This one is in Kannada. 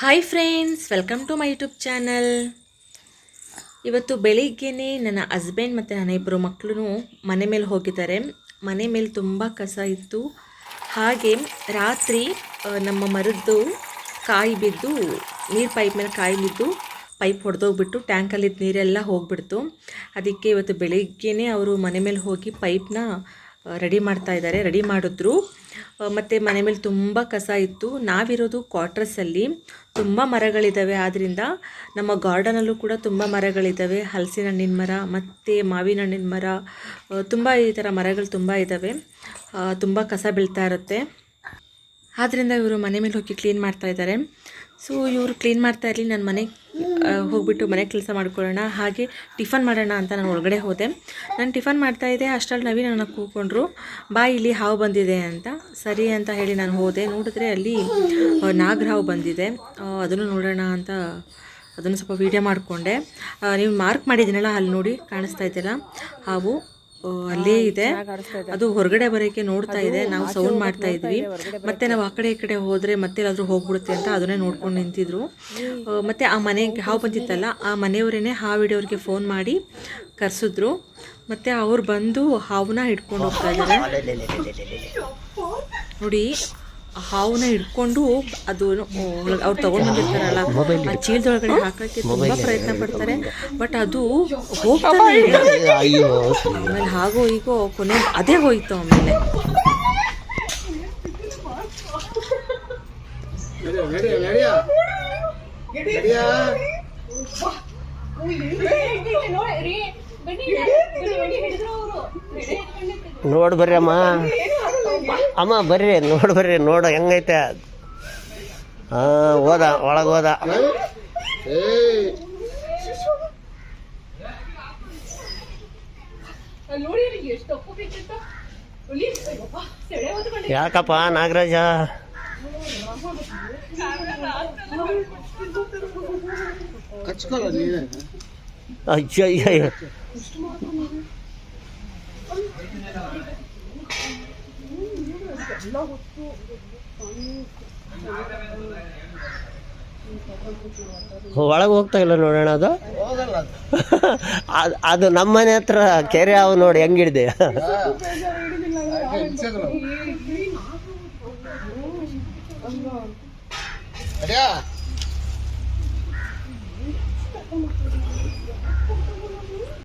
Hi friends welcome to my YouTube channel ಇವತ್ತು ಬೆಳಿಗ್ಗೆನೇ ನನ್ನ ಹಸ್ಬೆಂಡ್ ಮತ್ತು ನನ್ನ ಇಬ್ಬರು ಮಕ್ಕಳು ಮನೆ ಮೇಲೆ ಹೋಗಿದ್ದಾರೆ. ಮನೆ ಮೇಲೆ ತುಂಬ ಕಸ ಇತ್ತು. ಹಾಗೆ ರಾತ್ರಿ ನಮ್ಮ ಮರದ್ದು ಕಾಯಿ ಬಿದ್ದು, ನೀರು ಪೈಪ್ ಮೇಲೆ ಕಾಯಿ ಬಿದ್ದು ಪೈಪ್ ಹೊಡೆದೋಗ್ಬಿಟ್ಟು ಟ್ಯಾಂಕಲ್ಲಿದ್ದ ನೀರೆಲ್ಲ ಹೋಗ್ಬಿಡ್ತು. ಅದಕ್ಕೆ ಇವತ್ತು ಬೆಳಿಗ್ಗೆನೇ ಅವರು ಮನೆ ಮೇಲೆ ಹೋಗಿ ಪೈಪ್ನ ರೆಡಿ ಮಾಡ್ತಾ ಇದ್ದಾರೆ, ರೆಡಿ ಮಾಡಿದ್ರು. ಮತ್ತು ಮನೆ ಮೇಲೆ ತುಂಬ ಕಸ ಇತ್ತು. ನಾವಿರೋದು ಕ್ವಾರ್ಟರ್ಸಲ್ಲಿ ತುಂಬ ಮರಗಳಿದ್ದಾವೆ ಆದ್ದರಿಂದ ನಮ್ಮ ಗಾರ್ಡನಲ್ಲೂ ಕೂಡ ತುಂಬ ಮರಗಳಿದ್ದಾವೆ ಹಲಸಿನ ಹಣ್ಣಿನ ಮರ, ಮತ್ತು ಮಾವಿನ ಹಣ್ಣಿನ ಮರ ತುಂಬ ಈ ಥರ ಮರಗಳು ತುಂಬ ಇದ್ದಾವೆ ತುಂಬ ಕಸ ಬೀಳ್ತಾ ಇರುತ್ತೆ. ಆದ್ದರಿಂದ ಇವರು ಮನೆ ಮೇಲೆ ಹೋಗಿ ಕ್ಲೀನ್ ಮಾಡ್ತಾ ಇದ್ದಾರೆ ಸೊ ಇವರು ಕ್ಲೀನ್ ಮಾಡ್ತಾ ಇರಲಿ, ನಾನು ಮನೆ ಹೋಗ್ಬಿಟ್ಟು ಮನೆ ಕೆಲಸ ಮಾಡ್ಕೊಳ್ಳೋಣ, ಹಾಗೆ ಟಿಫನ್ ಮಾಡೋಣ ಅಂತ ನಾನು ಒಳಗಡೆ ಹೋದೆ. ನಾನು ಟಿಫನ್ ಮಾಡ್ತಾ ಇದ್ದೆ, ಅಷ್ಟರಲ್ಲಿ ನವೀನ್ ನನ್ನ ಕೂತ್ಕೊಂಡ್ರು. ಬಾ, ಇಲ್ಲಿ ಹಾವು ಬಂದಿದೆ ಅಂತ. ಸರಿ ಅಂತ ಹೇಳಿ ನಾನು ಹೋದೆ. ನೋಡಿದ್ರೆ ಅಲ್ಲಿ ನಾಗರ ಹಾವು ಬಂದಿದೆ. ಅದನ್ನು ನೋಡೋಣ ಅಂತ ಅದನ್ನು ಸ್ವಲ್ಪ ವೀಡಿಯೋ ಮಾಡಿಕೊಂಡೆ. ನೀವು ಮಾರ್ಕ್ ಮಾಡಿದ್ದೀನಲ್ಲ, ಅಲ್ಲಿ ನೋಡಿ, ಕಾಣಿಸ್ತಾ ಇದೆಯಲ್ಲ, ಹಾವು. ಅಲ್ಲೇ ಇದೆ. ಅದು ಹೊರಗಡೆ ಬರೋಕೆ ನೋಡ್ತಾ ಇದೆ. ನಾವು ಸೌಂಡ್ ಮಾಡ್ತಾ ಇದ್ವಿ. ಮತ್ತೆ ನಾವು ಆ ಕಡೆ ಈ ಕಡೆ ಹೋದ್ರೆ ಮತ್ತೆ ಎಲ್ಲಾದ್ರೂ ಹೋಗ್ಬಿಡುತ್ತೆ ಅಂತ ಅದನ್ನೇ ನೋಡ್ಕೊಂಡು ನಿಂತಿದ್ರು. ಮತ್ತೆ ಆ ಮನೆಗೆ ಹಾವು ಬಂದಿತ್ತಲ್ಲ ಆ ಮನೆಯವರೇನೆ ಹಾವು ಹಿಡಿಯೋರಿಗೆ ಫೋನ್ ಮಾಡಿ ಕರೆಸಿದ್ರು. ಮತ್ತೆ ಅವ್ರು ಬಂದು ಹಾವನ್ನ ಹಿಡ್ಕೊಂಡು ಹೋಗ್ತಾ ಇದಾರೆ ನೋಡಿ ಹಾವನ್ನ ಹಿಡ್ಕೊಂಡು ಅದು ಅವ್ರು ತಗೊಂಡು ಬಂದಿರ್ತಾರಲ್ಲ ಆ ಚೀಲದೊಳಗಡೆ ಹಾಕಕ್ಕೆ ತುಂಬಾ ಪ್ರಯತ್ನ ಪಡ್ತಾರೆ ಬಟ್ ಅದು ಹೋಗ್ತಾನೆ ಆಮೇಲೆ ಹಾಗೋ ಈಗೋ ಕೊನೆ ಅದೇ ಹೋಯ್ತು ಆಮೇಲೆ ನೋಡ್ ಬರ್ರಿ ಅಮ್ಮ ಅಮ್ಮ ಬರ್ರಿ ನೋಡ್ ಬರ್ರಿ ನೋಡ ಹೆಂಗೈತೆ? ಹೋದ ಒಳಗೆ ಹೋದ. ಯಾಕಪ್ಪ ನಾಗರಾಜ? ಅಯ್ಯೋ ಹೊತ್ತು ಒಳಗೆ ಹೋಗ್ತಾ ಇಲ್ಲ ನೋಡೋಣ ಅದು? ಅದ್- ಅದು ನಮ್ಮ ಮನೆ ಹತ್ರ ಕೆರೆ ಅವು ನೋಡಿ ಹೆಂಗಿಡ್ದೆ.